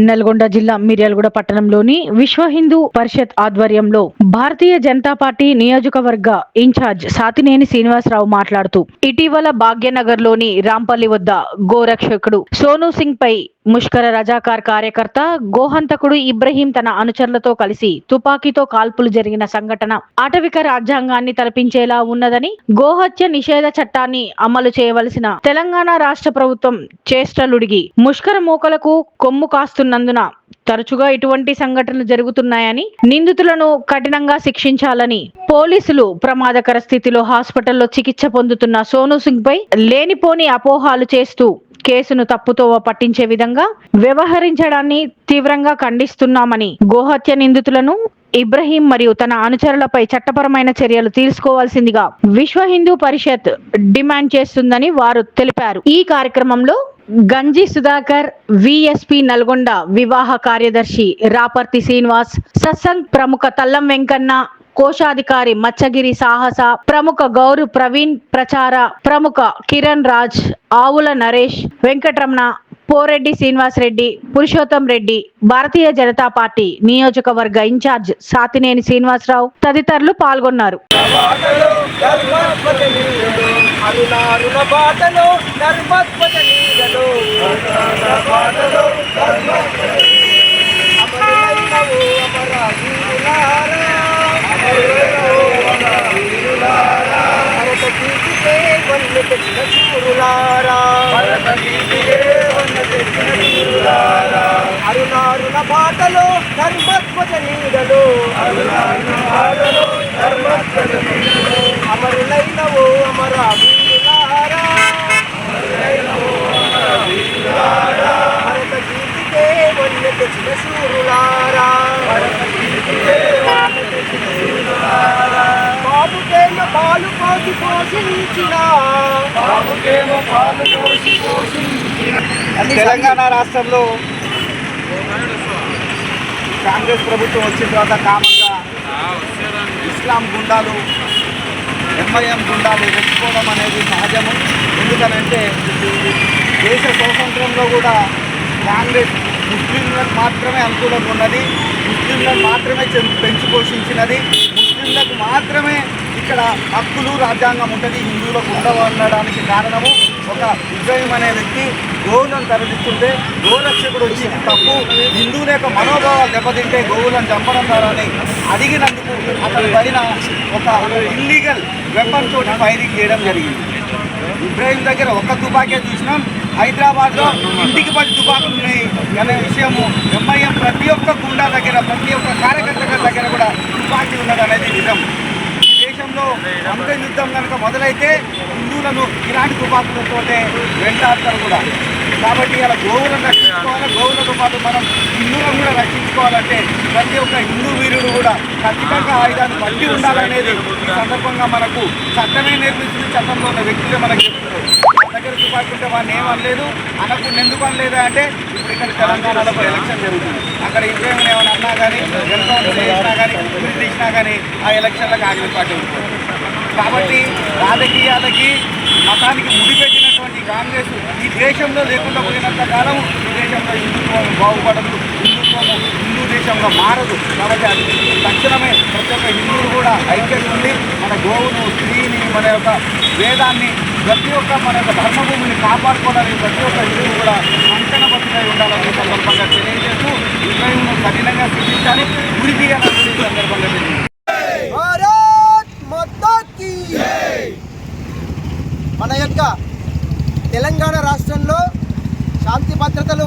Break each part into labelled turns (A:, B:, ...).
A: నల్గొండ జిల్లా మిర్యాలగూడ పట్టణంలోని విశ్వ హిందూ పరిషత్ ఆధ్వర్యంలో భారతీయ జనతా పార్టీ నియోజకవర్గ ఇన్ఛార్జ్ సాతినేని శ్రీనివాసరావు మాట్లాడుతూ ఇటీవల భాగ్యనగర్లోని రాంపల్లి వద్ద గోరక్షకుడు సోను సింగ్ పై ముష్కర రజాకార్ కార్యకర్త గోహంతకుడు ఇబ్రహీం తన అనుచరులతో కలిసి తుపాకీతో కాల్పులు జరిగిన సంఘటన ఆటవిక రాజ్యాంగాన్ని తలపించేలా ఉన్నదని గోహత్య నిషేధ చట్టాన్ని అమలు చేయవలసిన తెలంగాణ రాష్ట్ర ప్రభుత్వం చేష్టలుడిగి ముష్కర మూకలకు కొమ్ము కాస్తున్నందున తరచుగా ఇటువంటి సంఘటనలు జరుగుతున్నాయని నిందితులను కఠినంగా శిక్షించాలని పోలీసులు ప్రమాదకర స్థితిలో హాస్పిటల్లో చికిత్స పొందుతున్న సోను సింగ్ పై లేనిపోని అపోహాలు చేస్తూ కేసును తప్పుతోవ పట్టించే విధంగా వ్యవహరించడాన్ని తీవ్రంగా ఖండిస్తున్నామని గోహత్య నిందితులను ఇబ్రహీం మరియు తన అనుచరులపై చట్టపరమైన చర్యలు తీసుకోవాల్సిందిగా విశ్వ హిందూ పరిషత్ డిమాండ్ చేస్తుందని వారు తెలిపారు. ఈ కార్యక్రమంలో గంజి సుధాకర్ విఎస్పి నల్గొండ వివాహ కార్యదర్శి రాపర్తి శ్రీనివాస్ సత్సంగ్ ప్రముఖ తల్లం వెంకన్న కోశాధికారి మచ్చగిరి సాహస ప్రముఖ గౌరు ప్రవీణ్ ప్రచార ప్రముఖ కిరణ్ రాజ్ ఆవుల నరేష్ వెంకటరమణ పోరెడ్డి శ్రీనివాస్ రెడ్డి పురుషోత్తం రెడ్డి భారతీయ జనతా పార్టీ నియోజకవర్గ ఇన్ఛార్జ్ సాతినేని శ్రీనివాసరావు తదితరులు పాల్గొన్నారు.
B: బాటలో ధర్మధ్వజనీయలో అమరులైనవు అమర వీరులారా భరత గీతికే వన్నె తెచ్చిన శూరులారా అరుణారుణ నీడలు అమరులైన ఓ అమర వీరులారా భరత గీతికే వన్య తెచ్చిన శూరులారా తెలంగాణ రాష్ట్రంలో కాంగ్రెస్ ప్రభుత్వం వచ్చిన తర్వాత కామంగా ఇస్లాం గుండాలు ఎంఐఎం గుండాలు రెచ్చిపోవడం అనేది సహజము. ఎందుకనంటే దేశ స్వాతంత్రంలో కూడా కాంగ్రెస్ ముస్లింలకు మాత్రమే అనుకూలంగా ఉన్నది ముస్లింలను మాత్రమే పెంచి పోషించినది ముస్లింలకు మాత్రమే ఇక్కడ హక్కులు రాజ్యాంగం ఉంటుంది హిందువులకు ఉండవు కారణము ఒక విజయం అనే వ్యక్తి గోవులను తరలిస్తుంటే గోరక్షకుడు వచ్చి తప్పు హిందువుల యొక్క మనోభావాలు దెబ్బతింటే గోవులను చంపడం ద్వారా అని అడిగినందుకు అతను పైన ఒక ఇల్లీగల్ వెపన్ తోటి ఫైరింగ్ చేయడం జరిగింది. ఇబ్రాహిం దగ్గర ఒక్క తుపాకే చూసినాం. హైదరాబాద్లో ఇంటికి పది తుపాకులు ఉన్నాయి అనే విషయము ఎంఐఎం ప్రతి ఒక్క గుండా దగ్గర ప్రతి ఒక్క కార్యకర్త దగ్గర కూడా తుపాకీ ఉన్నది అనేది నిజం. ఈ దేశంలో అంత యుద్ధం కనుక మొదలైతే హిందువులను ఇలాంటి తుపాకులతోటే వెంటాడతారు కూడా. కాబట్టి ఇలా గోవులను రక్షించుకోవాలి గోవులతో పాటు మనం హిందువులను కూడా రక్షించుకోవాలంటే ప్రతి ఒక్క హిందూ వీరుడు కూడా ఖచ్చితంగా ఆయుధాన్ని పట్టి ఉండాలనేది ఈ సందర్భంగా మనకు చట్టమే నేర్పిస్తుంది చట్టంలో ఉన్న వ్యక్తులే మనకు చెప్తున్నారు మన దగ్గర తుపాకీ ఉంటే ఏమనలేదు అనకుండా ఎందుకు అనలేదు అంటే ఇప్పుడు ఇక్కడ తెలంగాణలో ఎలక్షన్ జరుగుతుంది. అక్కడ ఇంకేమైనా ఏమైనా అన్నా కానీ ఎన్కౌంటర్ చేసినా కానీ ఉరి ఇచ్చినా కానీ ఆ ఎలక్షన్లో కాంగ్రెస్ పార్టీ ఉంటుంది. కాబట్టి రాజకీయాలకి మతానికి ముడిపెట్టినటువంటి కాంగ్రెస్ ఈ దేశంలో లేకుండా పోయినంత కాలం ఈ దేశంలో హిందుత్వం బాగుపడదు హిందుత్వము హిందూ దేశంలో మారదు. కాబట్టి అది తక్షణమే ప్రతి ఒక్క హిందువులు కూడా ఐక్యత ఉండి మన గోవును స్త్రీని మన యొక్క వేదాన్ని ప్రతి ఒక్క మన యొక్క ధర్మభూమిని కాపాడుకోవడానికి ప్రతి ఒక్క హిందువు కూడా అంకణ బతుకై ఉండాలని సందర్భంగా తెలియజేస్తూ విజయంను కఠినంగా శిక్షించాలి గురి తీయాలని సందర్భంగా
C: మన యొక్క తెలంగాణ రాష్ట్రంలో శాంతి భద్రతలు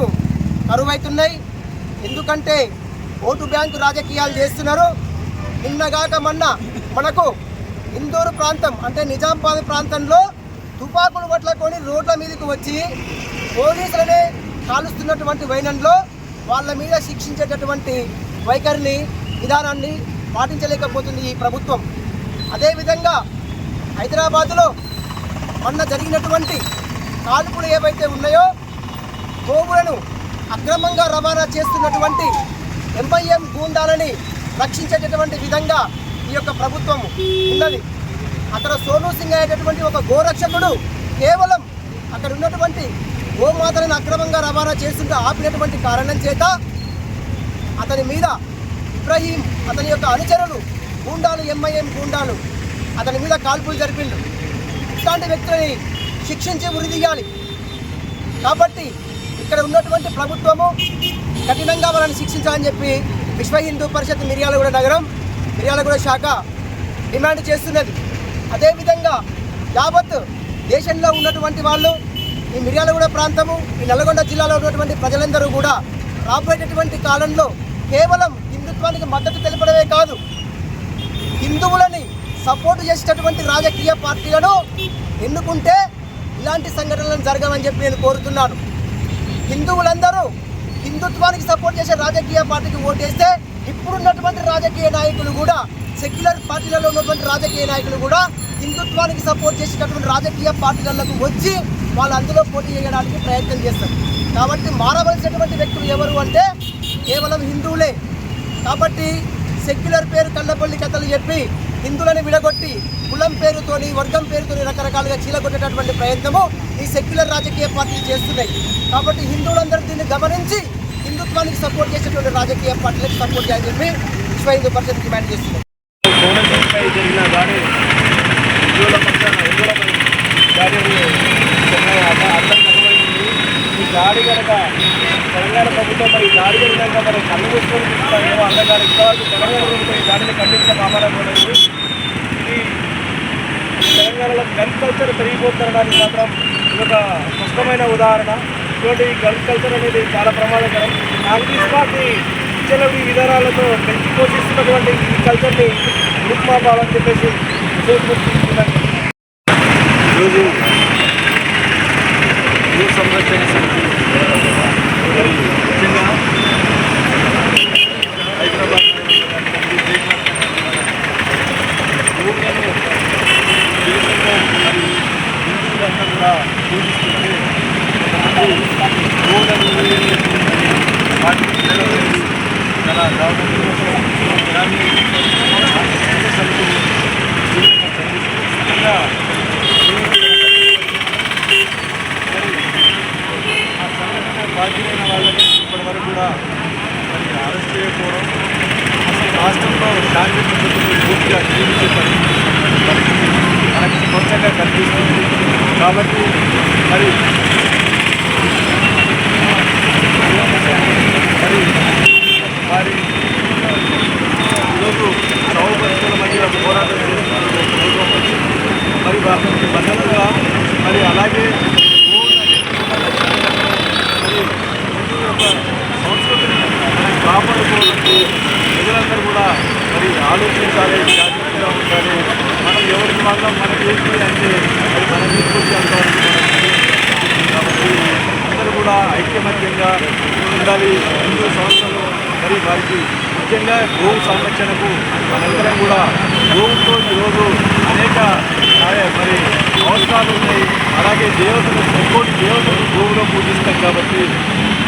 C: కరువైతున్నాయి. ఎందుకంటే ఓటు బ్యాంకు రాజకీయాలు చేస్తున్నారు. నిన్నగాక మొన్న మనకు ఇందూరు ప్రాంతం అంటే నిజామాబాద్ ప్రాంతంలో తుపాకులు పట్లకొని రోడ్ల మీదకి వచ్చి పోలీసులనే కాలుస్తున్నటువంటి వైనంలో వాళ్ళ మీద శిక్షించేటటువంటి వైఖరిని విధానాన్ని పాటించలేకపోతుంది ఈ ప్రభుత్వం. అదేవిధంగా హైదరాబాదులో మొన్న జరిగినటువంటి కాల్పులు ఏవైతే ఉన్నాయో గోవులను అక్రమంగా రవాణా చేస్తున్నటువంటి ఎంఐఎం గూండాలని రక్షించేటటువంటి విధంగా ఈ యొక్క ప్రభుత్వం ఉన్నది. అక్కడ సోను సింగ్ అనేటటువంటి ఒక గోరక్షకుడు కేవలం అక్కడ ఉన్నటువంటి గోమాతలను అక్రమంగా రవాణా చేస్తుంటే ఆపినటువంటి కారణం చేత అతని మీద ఇబ్రహీం అతని యొక్క అనుచరులు గూండాలు ఎంఐఎం గూండాలు అతని మీద కాల్పులు జరిపిండు. ఇట్లాంటి వ్యక్తులని శిక్షించి ఉరి కాబట్టి ఇక్కడ ఉన్నటువంటి ప్రభుత్వము కఠినంగా వాళ్ళని శిక్షించాలని చెప్పి విశ్వ హిందూ పరిషత్ మిర్యాలగూడ నగరం మిర్యాలగూడ శాఖ డిమాండ్ చేస్తున్నది. అదేవిధంగా యావత్ దేశంలో ఉన్నటువంటి వాళ్ళు ఈ మిర్యాలగూడ ప్రాంతము ఈ నల్గొండ జిల్లాలో ఉన్నటువంటి ప్రజలందరూ కూడా రాబోయేటటువంటి కాలంలో కేవలం హిందుత్వానికి మద్దతు తెలపడమే కాదు హిందువులని సపోర్ట్ చేసేటటువంటి రాజకీయ పార్టీలను ఎన్నుకుంటే ఇలాంటి సంఘటనలను జరగవని చెప్పి నేను కోరుతున్నాను. హిందువులందరూ హిందుత్వానికి సపోర్ట్ చేసే రాజకీయ పార్టీకి ఓటేస్తే ఇప్పుడున్నటువంటి రాజకీయ నాయకులు కూడా సెక్యులర్ పార్టీలలో ఉన్నటువంటి రాజకీయ నాయకులు కూడా హిందుత్వానికి సపోర్ట్ చేసేటటువంటి రాజకీయ పార్టీలకు వచ్చి వాళ్ళు అందులో పోటీ చేయడానికి ప్రయత్నం చేస్తారు. కాబట్టి మారవలసినటువంటి వ్యక్తులు ఎవరు అంటే కేవలం హిందువులే. కాబట్టి సెక్యులర్ పేరు కళ్ళపల్లి కథలు చెప్పి హిందువులను విడగొట్టి కులం పేరుతోని వర్గం పేరుతోని రకరకాలుగా చీలగొట్టేటటువంటి ప్రయత్నము ఈ సెక్యులర్ రాజకీయ పార్టీలు చేస్తున్నాయి. కాబట్టి హిందువులందరూ దీన్ని గమనించి హిందుత్వానికి సపోర్ట్ చేసేటువంటి రాజకీయ పార్టీలకు సపోర్ట్ చేయాలని చెప్పి విశ్వ హిందూ పరిషత్ డిమాండ్ చేస్తుంది.
D: జరిగిన ఈ దాడి కనుక తెలంగాణ ప్రభుత్వం ఈ దాడి కనుక మరి కళ్ళు మూసుకొని చూస్తామేమో అందగారు ఇంతవరకు తెలంగాణ ప్రభుత్వం ఈ దాడిని ఖండించడం కాపాడకూడదు ఇది తెలంగాణలో గన్ కల్చర్ పెరిగిపోతుండడానికి మాత్రం ఇదొక స్పష్టమైన ఉదాహరణ. ఇటువంటి గన్ కల్చర్ అనేది చాలా ప్రమాదకరం. కాంగ్రెస్ పార్టీ విచ్చలవి విధానాలతో పెంచి పోషిస్తున్నటువంటి ఈ కల్చర్ని రూపుమాపాలని చెప్పేసి ఉద్దేశిస్తున్నాను ఈరోజు భూ సంరక్షణ సమితి మరి ముఖ్యంగా హైదరాబాద్ భూమిని దేశంలో మరి హిందువులంతా కూడా పూజిస్తుంటే గోడలు వాటి చాలా గవర్నమెంట్ దాన్ని సంరక్షణ సమితి తీవ్రంగా ఖండిస్తుంది. ముఖ్యంగా మరి ఆ సంఘటన బాధ్యులైన వాళ్ళని ఇప్పటి వరకు కూడా మరి అరెస్ట్ చేయకపోవడం అసలు రాష్ట్రంలో శాంతి భద్రతలు పూర్తిగా క్షీణించే పరిస్థితి పరిస్థితి మనకి స్పష్టంగా కనిపిస్తుంది కాబట్టి మరి మరి వారి ఈరోజు చౌ పరిస్థితుల మధ్య పోరాటం చేస్తున్నారు ప్రభుత్వం పక్షం. మరి వారికి భద్రతగా మరి అలాగే ఓటు అనేది మరి హిందూ యొక్క సంస్కృతిని మనం కాపాడుకోవాలంటే ప్రజలందరూ కూడా మరి ఉండాలి జాగ్రత్తగా ఉండాలి. మనం ఎవరికి వాళ్ళం? మనకి ఏంటి అంటే అది మనం తీసుకొచ్చేంతవరకు కాబట్టి అందరూ కూడా ఐక్యమత్యంగా ఉండాలి. హిందూ సంస్థలు మరి వారికి ముఖ్యంగా గోవు సంరక్షణకు మనందరం కూడా గోవుతో ఈరోజు అనేక మరి అవసరాలు ఉన్నాయి. అలాగే దేవతలు ఒక్కోటి దేవతలు గోవులో పూజిస్తాం కాబట్టి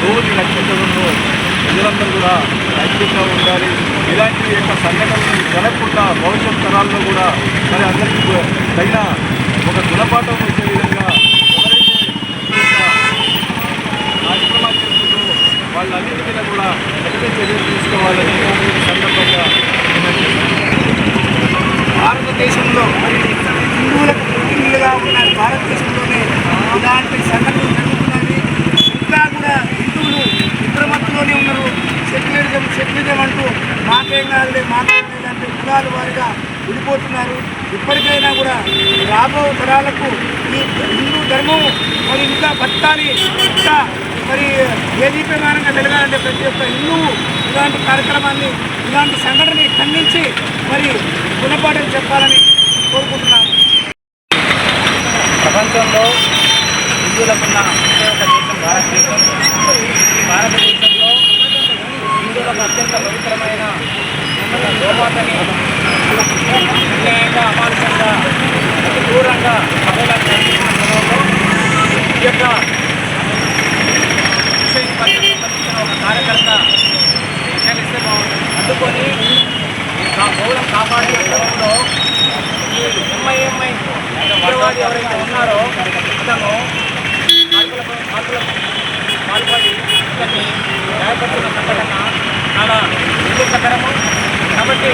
D: గోవుని నక్షత్రంలో ప్రజలందరూ కూడా ఐక్యంగా ఉండాలి. ఇలాంటి యొక్క సంఘటనలు జరగకుండా భవిష్యత్ తరాల్లో కూడా మరి అందరికీ తగిన ఒక గుణపాఠం వచ్చే విధంగా కార్యక్రమాలు చేస్తుందో వాళ్ళన్నిటి మీద కూడా కఠిన చర్యలు తీసుకోవాలని సందర్భంగా
E: భారతదేశంలో హిందువులకు ఉన్న భారతదేశంలోనే ఇలాంటి సంఘటనలు జరుగుతున్నవి ఇంకా కూడా హిందువులు నిద్రమత్తులోనే ఉన్నారు. సెక్యులరిజం సెక్యులరిజం అంటూ మాకేం కాదులే మాకేం లేదంటే కులాల వారిగా విడిపోతున్నారు. ఇప్పటికైనా కూడా రాబో తరాలకు ఈ హిందూ ధర్మం మరి ఇంకా బతకాలి ఇంకా మరి ఏదీప్యమానంగా వెలగాలంటే ప్రతి ఒక్క హిందువు ఇలాంటి కార్యక్రమాన్ని ఇలాంటి సంఘటనని ఖండించి మరి గుణపాఠం చెప్పాలని కోరుకుంటున్నాను.
D: ప్రపంచంలో హిందువులకున్న ఒకే ఒక దేశం భారతదేశం. ఉగ్రవాది ఎవరైతే ఉన్నారో అతను పాల్పడి ఇతన్ని గాయపడుతున్న సంఘటన చాలా ఎక్కువ కాబట్టి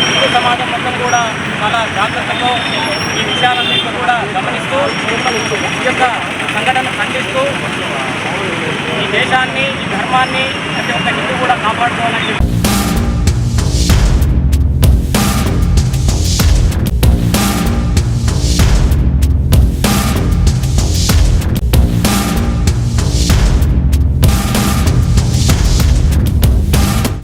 D: హిందూ సమాజం మొత్తం కూడా చాలా
F: జాగ్రత్తతో ఈ విషయాలన్నింటినీ కూడా గమనిస్తూ ఈ యొక్క సంఘటనను ఖండిస్తూ ఈ దేశాన్ని ఈ ధర్మాన్ని ప్రతి ఒక్క హిందూ కూడా కాపాడుకోవాలని